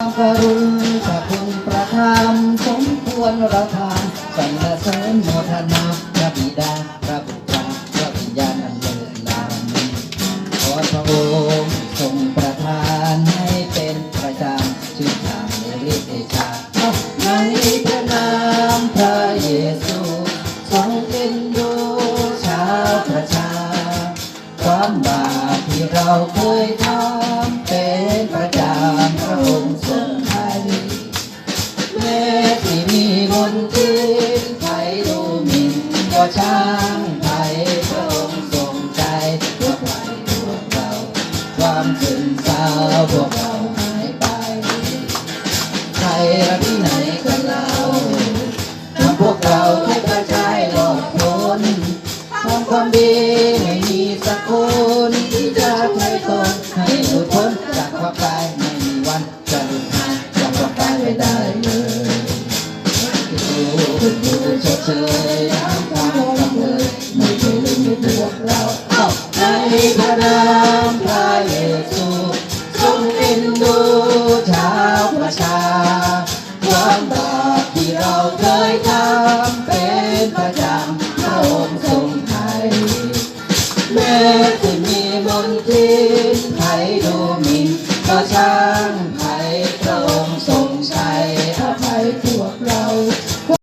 ความกรุณพระคุณประทานสมควรเราทานสรรเสริญโมทนาพระบิดาพระบุตรพระวิญญาณอันเลิศล้ำขอพระองค์ทรงประทานให้เป็นประจำชื่อทางในฤทธิ์เดชาในพระนามพระเยซูทรงเป็นดูชาวประชา ความบาปที่เราเคยทำ นทินไทยดูหมิ่นก็ช่างไทยพระองค์ทรงใจพื่อไถ่พวกเราความสึนเศร้าพวกเราหายไปใครละที่ไหนกันเราทำพวกเราให้กระจายหลอดพ้นทำความดีไม่มีสักคนที่จะใช้ตนให้หลุดพ้นจากความตาย ชยน้ำตาลงเลยไม่เคยลืมในตัวเราในพระนามพระเยซูทรงเอ็นดูชาวประชา ความบาปที่เราเคยทำเป็นประจำพระองค์ทรงไทยแม้จะมีมนทินไทยดูมินก็ช่างไทยพระองค์ทรงชัย